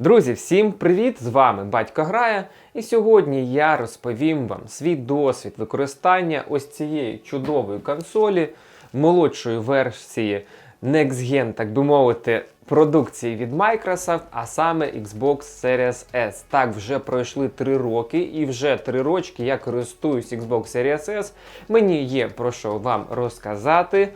Друзі, всім привіт! З вами Батько Грає. І сьогодні я розповім вам свій досвід використання ось цієї чудової консолі, молодшої версії Next Gen, так би мовити, продукції від Microsoft, а саме Xbox Series S. Так, вже пройшли 3 роки, і вже 3 рочки я користуюсь Xbox Series S. Мені є про що вам розказати.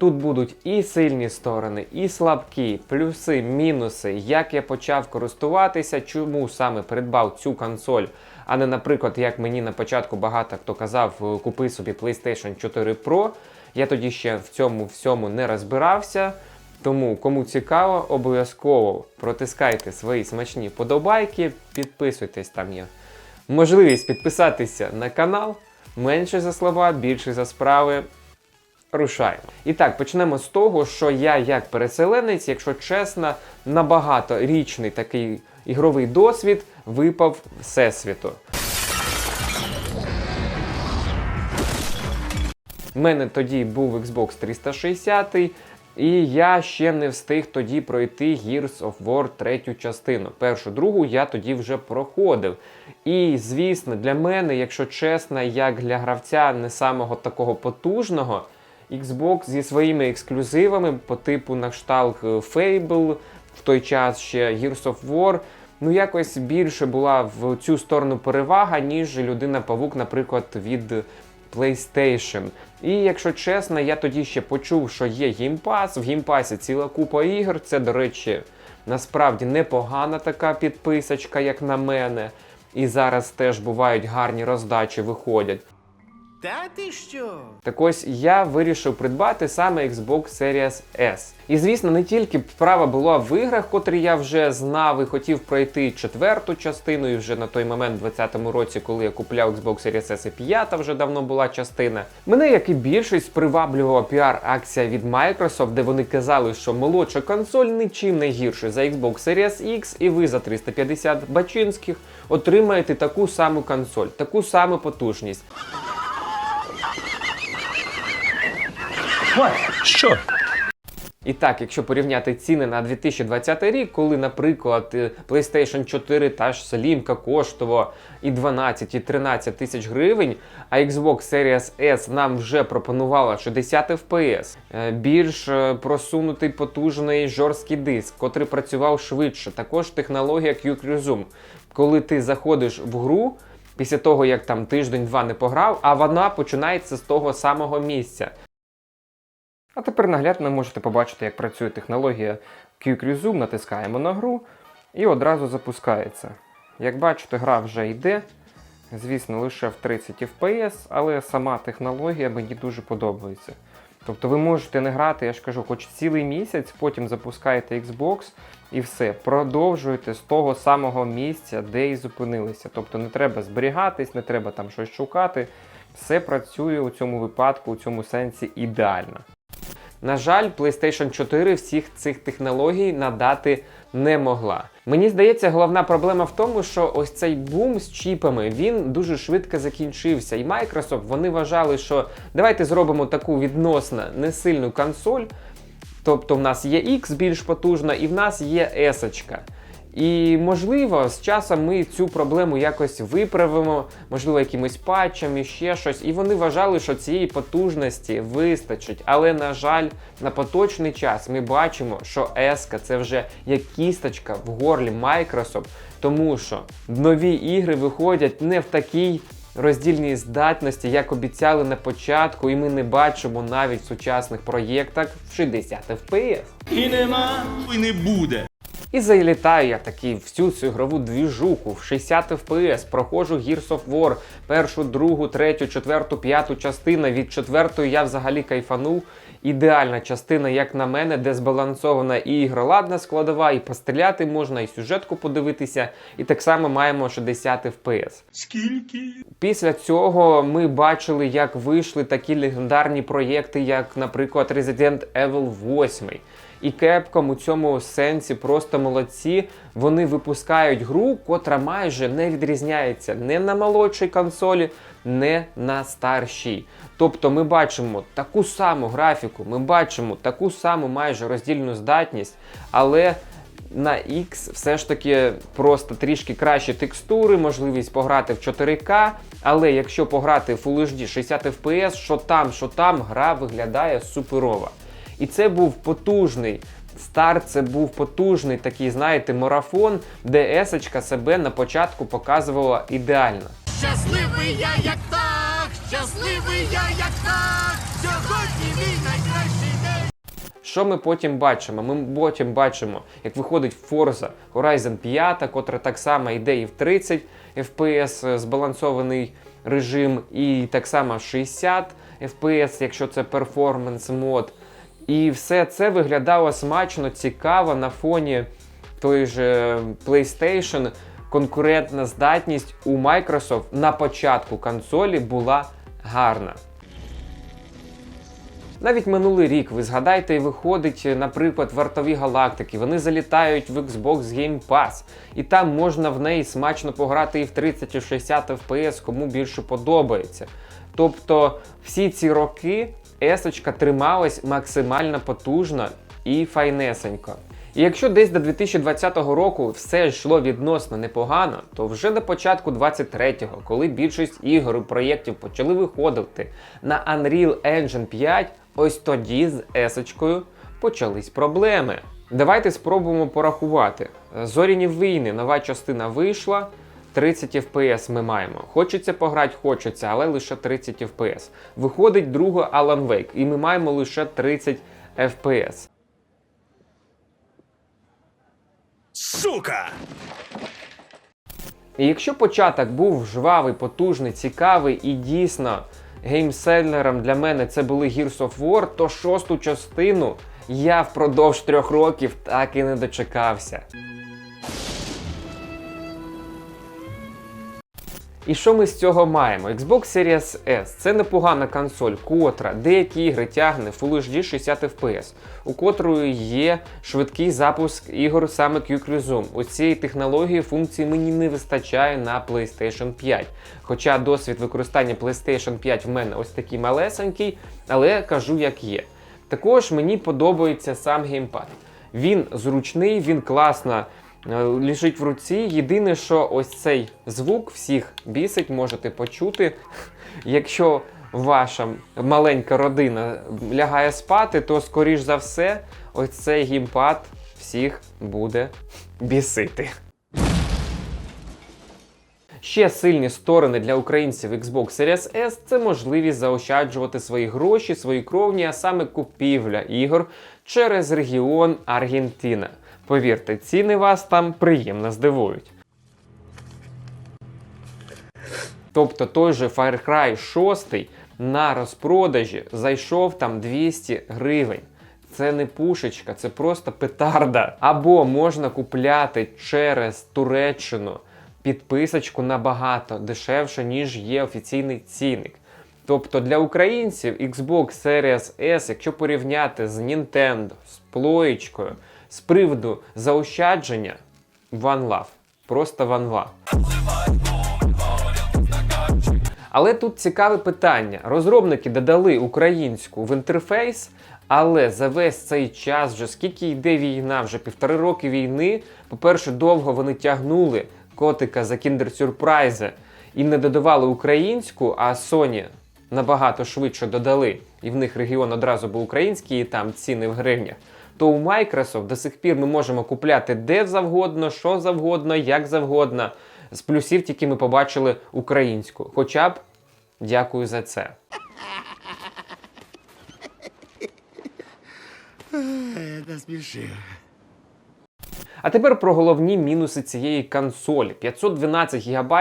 Тут будуть і сильні сторони, і слабкі, плюси, мінуси, як я почав користуватися, чому саме придбав цю консоль, а не, наприклад, як мені на початку багато хто казав, е, купи собі PlayStation 4 Pro. Я тоді ще в цьому всьому не розбирався. Тому, кому цікаво, обов'язково протискайте свої смачні подобайки, підписуйтесь там є. Можливість підписатися на канал. Менше за слова, більше за справи. Рушаємо. І так, почнемо з того, що я, як переселенець, якщо чесно, на багаторічний такий ігровий досвід випав всесвіту. У мене тоді був Xbox 360, і я ще не встиг тоді пройти Gears of War третю частину. Першу, другу я тоді вже проходив. І, звісно, для мене, якщо чесно, як для гравця не самого такого потужного, Xbox зі своїми ексклюзивами по типу на кшталт е, Fable, в той час ще Gears of War, ну якось більше була в цю сторону перевага, ніж людина Павук, наприклад, від PlayStation. І якщо чесно, я тоді ще почув, що є геймпас. В геймпасі ціла купа ігор. Це, до речі, насправді непогана така підписочка, як на мене. І зараз теж бувають гарні роздачі, виходять. Та ти що? Так ось я вирішив придбати саме Xbox Series S. І звісно, не тільки справа була в іграх, котрі я вже знав і хотів пройти четверту частину, і вже на той момент, в 2020 році, коли я купляв Xbox Series S і п'ята вже давно була частина. Мене, як і більшість, приваблювала піар-акція від Microsoft, де вони казали, що молодша консоль нічим не гірше за Xbox Series X, і ви за 350 бачинських отримаєте таку саму консоль, таку саму потужність. Що? І так, якщо порівняти ціни на 2020 рік, коли, наприклад, е, PlayStation 4 та ж Slimка коштувала і 12, і 13 тисяч гривень, а Xbox Series S нам вже пропонувала 60 FPS, е, більш е, просунутий потужний жорсткий диск, котрий працював швидше, також технологія Quick Resume. Коли ти заходиш в гру, після того як там тиждень-два не пограв, а вона починається з того самого місця. А тепер наглядно можете побачити, як працює технологія Quick Resume. Натискаємо на гру і одразу запускається. Як бачите, гра вже йде. Звісно, лише в 30 FPS, але сама технологія мені дуже подобається. Тобто ви можете не грати, я ж кажу, хоч цілий місяць, потім запускаєте Xbox і все, продовжуєте з того самого місця, де і зупинилися. Тобто не треба зберігатись, не треба там щось шукати. Все працює у цьому випадку, у цьому сенсі ідеально. На жаль, PlayStation 4 всіх цих технологій надати не могла. Мені здається, головна проблема в тому, що ось цей бум з чіпами він дуже швидко закінчився. І Microsoft вони вважали, що давайте зробимо таку відносно несильну консоль. Тобто в нас є X більш потужна, і в нас є S. -очка. І можливо, з часом ми цю проблему якось виправимо, можливо, якимось патчем і ще щось. І вони вважали, що цієї потужності вистачить. Але, на жаль, на поточний час ми бачимо, що еска це вже як кісточка в горлі Microsoft, тому що нові ігри виходять не в такій. Роздільній здатності, як обіцяли на початку, і ми не бачимо навіть в сучасних проєктах в 60 FPS. І нема, і не буде. І залітаю я таки всю цю ігрову двіжуху в 60 FPS, проходжу Gears of War, першу, другу, третю, четверту, п'яту частину. Від четвертої я взагалі кайфанув. Ідеальна частина, як на мене, де збалансована і ігроладна складова, і постріляти можна, і сюжетку подивитися. І так само маємо 60 FPS. Скільки? Після цього ми бачили, як вийшли такі легендарні проєкти, як, наприклад, Resident Evil 8. І Capcom у цьому сенсі просто молодці. Вони випускають гру, котра майже не відрізняється не на молодшій консолі, не на старшій. Тобто ми бачимо таку саму графіку, ми бачимо таку саму майже роздільну здатність, але на X все ж таки просто трішки кращі текстури, можливість пограти в 4К. Але якщо пограти в Full HD 60 FPS, що там, що там, гра виглядає суперово. І це був потужний старт, це був потужний такий, знаєте, марафон, де есочка себе на початку показувала ідеально. Щасливий я як так, щасливий я як так. Сьогодні мій найкращий день. Що ми потім бачимо? Ми потім бачимо, як виходить Forza Horizon 5, котра так само йде і в 30 FPS е, збалансований режим, і так само в 60 FPS, якщо це перформанс мод. І все це виглядало смачно, цікаво на фоні той же PlayStation. Конкурентна здатність у Microsoft на початку консолі була гарна. Навіть минулий рік, ви згадайте, і виходить, наприклад, вартові галактики. Вони залітають в Xbox Game Pass, і там можна в неї смачно пограти і в 30 і в 60 FPS, кому більше подобається. Тобто всі ці роки есочка трималась максимально потужно і файнесенько. І якщо десь до 2020 року все йшло відносно непогано, то вже на початку 23-го, коли більшість ігор і проєктів почали виходити на Unreal Engine 5, ось тоді з есочкою почались проблеми. Давайте спробуємо порахувати. Зоряні війни, нова частина вийшла. 30 FPS ми маємо. Хочеться пограти, хочеться, але лише 30 FPS. Виходить друга Alan Wake, і ми маємо лише 30 FPS. Сука! І якщо початок був жвавий, потужний, цікавий і дійсно геймселером для мене це були Gears of War, то шосту частину я впродовж трьох років так і не дочекався. І що ми з цього маємо? Xbox Series S це непогана консоль, котра деякі ігри тягне Full HD 60 FPS, у котрої є швидкий запуск ігор саме Quick Resume. У цієї технології функції мені не вистачає на PlayStation 5. Хоча досвід використання PlayStation 5 в мене ось такий малесенький, але кажу як є. Також мені подобається сам геймпад. Він зручний, він класно лежить в руці. Єдине, що ось цей звук всіх бісить, можете почути. Якщо ваша маленька родина лягає спати, то скоріш за все, ось цей геймпад всіх буде бісити. Ще сильні сторони для українців Xbox Series S це можливість заощаджувати свої гроші, свої кровні, а саме купівля ігор через регіон Аргентина. Повірте, ціни вас там приємно здивують. Тобто той же Far Cry 6 на розпродажі зайшов там 200 гривень. Це не пушечка, це просто петарда. Або можна купляти через Туреччину підписочку набагато дешевше, ніж є офіційний цінник. Тобто для українців Xbox Series S, якщо порівняти з Nintendo, з плоєчкою, з приводу заощадження, One Love. Просто One. Але тут цікаве питання. Розробники додали українську в інтерфейс, але за весь цей час, вже скільки йде війна, вже півтори роки війни. По-перше, довго вони тягнули котика за Surprise і не додавали українську, а Sony набагато швидше додали, і в них регіон одразу був український, і там ціни в гривнях. То у Microsoft до сих пір ми можемо купляти де завгодно, що завгодно, як завгодно. З плюсів тільки ми побачили українську. Хоча б дякую за це. Насмішив. А тепер про головні мінуси цієї консолі. 512 ГБ,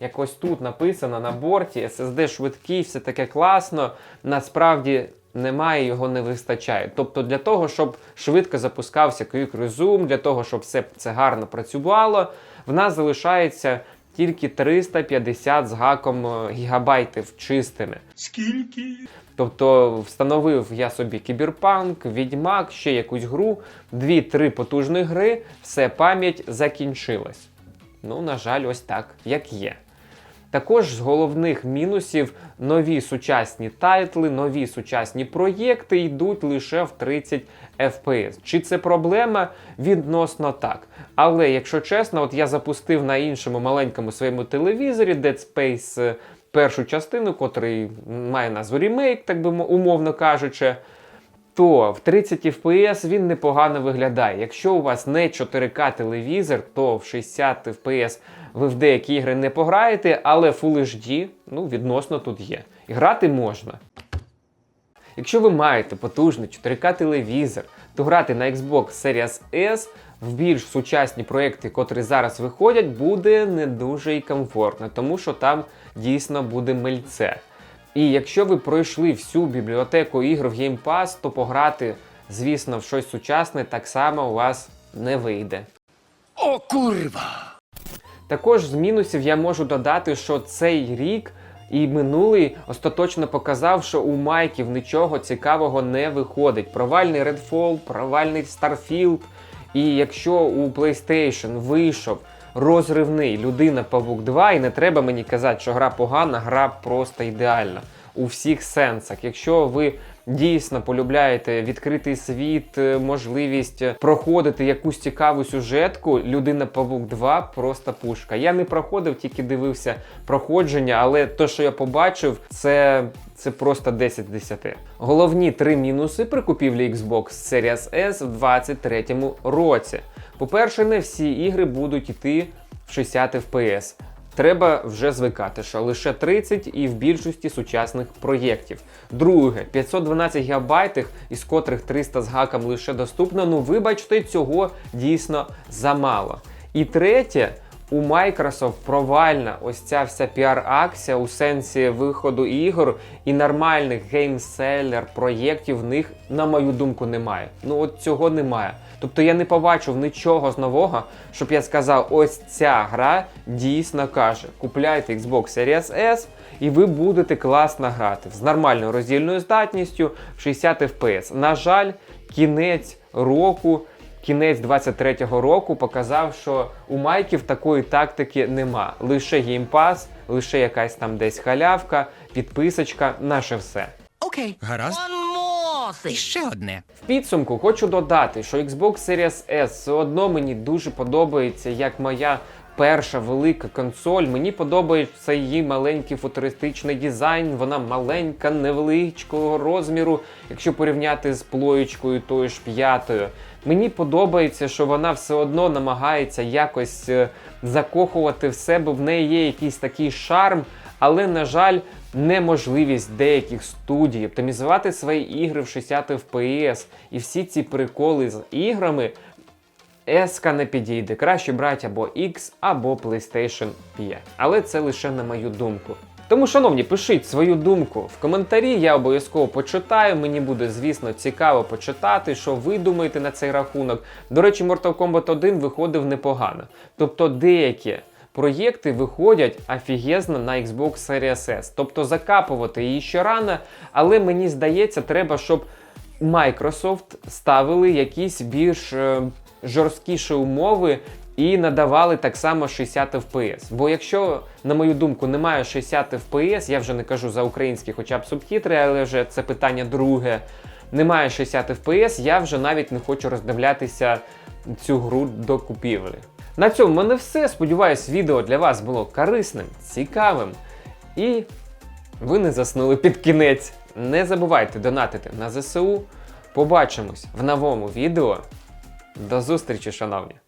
як ось тут написано на борті, SSD швидкий, все таке класно. Насправді немає, його не вистачає. Тобто для того, щоб швидко запускався Quick Resume, для того, щоб все це гарно працювало, в нас залишається тільки 350 з гаком е, гігабайтів чистими. Скільки? Тобто встановив я собі Кіберпанк, Відьмак, ще якусь гру, дві-три потужні гри, все, пам'ять закінчилась. Ну, на жаль, ось так, як є. Також з головних мінусів нові сучасні тайтли, нові сучасні проєкти йдуть лише в 30 FPS. Чи це проблема? Відносно так. Але якщо чесно, от я запустив на іншому маленькому своєму телевізорі Dead Space е, першу частину, котрий має назву ремейк, так би умовно кажучи то в 30 FPS він непогано виглядає. Якщо у вас не 4К телевізор, то в 60 FPS ви в деякі ігри не пограєте, але Full HD ну, відносно тут є. І грати можна. Якщо ви маєте потужний 4К телевізор, то грати на Xbox Series S в більш сучасні проекти, котрі зараз виходять, буде не дуже і комфортно, тому що там дійсно буде мильце. І якщо ви пройшли всю бібліотеку ігр в Game Pass, то пограти, звісно, в щось сучасне так само у вас не вийде. О курва! Також з мінусів я можу додати, що цей рік і минулий остаточно показав, що у майків нічого цікавого не виходить. Провальний Redfall, провальний Starfield. І якщо у PlayStation вийшов розривний Людина Павук 2, і не треба мені казати, що гра погана, гра просто ідеальна у всіх сенсах. Якщо ви дійсно полюбляєте відкритий світ, е, можливість е, проходити якусь цікаву сюжетку, Людина Павук 2 просто пушка. Я не проходив, тільки дивився проходження, але те, що я побачив, це. Це просто 10 з 10. Головні три мінуси при купівлі Xbox Series S в 2023 році. По-перше, не всі ігри будуть йти в 60 FPS. Треба вже звикати, що лише 30 і в більшості сучасних проєктів. Друге, 512 ГБ, із котрих 300 з гаком лише доступно. Ну вибачте, цього дійсно замало. І третє. У Microsoft провальна ось ця вся піар-акція у сенсі виходу ігор і нормальних геймселер проєктів в них, на мою думку, немає. Ну от цього немає. Тобто я не побачив нічого з нового, щоб я сказав, ось ця гра дійсно каже: купляйте Xbox Series S і ви будете класно грати з нормальною роздільною здатністю в 60 FPS. На жаль, кінець року. Кінець 23-го року показав, що у майків такої тактики нема. Лише геймпас, лише якась там десь халявка, підписочка, наше все. Okay. Гаразд. More. Ще одне. В підсумку хочу додати, що Xbox Series S все одно мені дуже подобається як моя перша велика консоль. Мені подобається її маленький футуристичний дизайн. Вона маленька, невеличкого розміру, якщо порівняти з плоєчкою тою ж п'ятою. Мені подобається, що вона все одно намагається якось е, закохувати в себе. В неї є якийсь такий шарм, але, на жаль, неможливість деяких студій оптимізувати свої ігри в 60 FPS і всі ці приколи з іграми. S не підійде, краще брати або X, або PlayStation 5. Але це лише на мою думку. Тому, шановні, пишіть свою думку в коментарі, я обов'язково почитаю. Мені буде, звісно, цікаво почитати, що ви думаєте на цей рахунок. До речі, Mortal Kombat 1 виходив непогано. Тобто деякі проєкти виходять офігезно на Xbox Series S. Тобто закапувати її ще рано, але мені здається, треба, щоб Microsoft ставили якісь більш е, жорсткіші умови і надавали так само 60 FPS. Бо якщо, на мою думку, немає 60 FPS, я вже не кажу за українські хоча б субтитри, але вже це питання друге. Немає 60 FPS, я вже навіть не хочу роздивлятися цю гру до купівлі. На цьому в мене все. Сподіваюсь, відео для вас було корисним, цікавим. І ви не заснули під кінець. Не забувайте донатити на ЗСУ. Побачимось в новому відео. До зустрічі, шановні!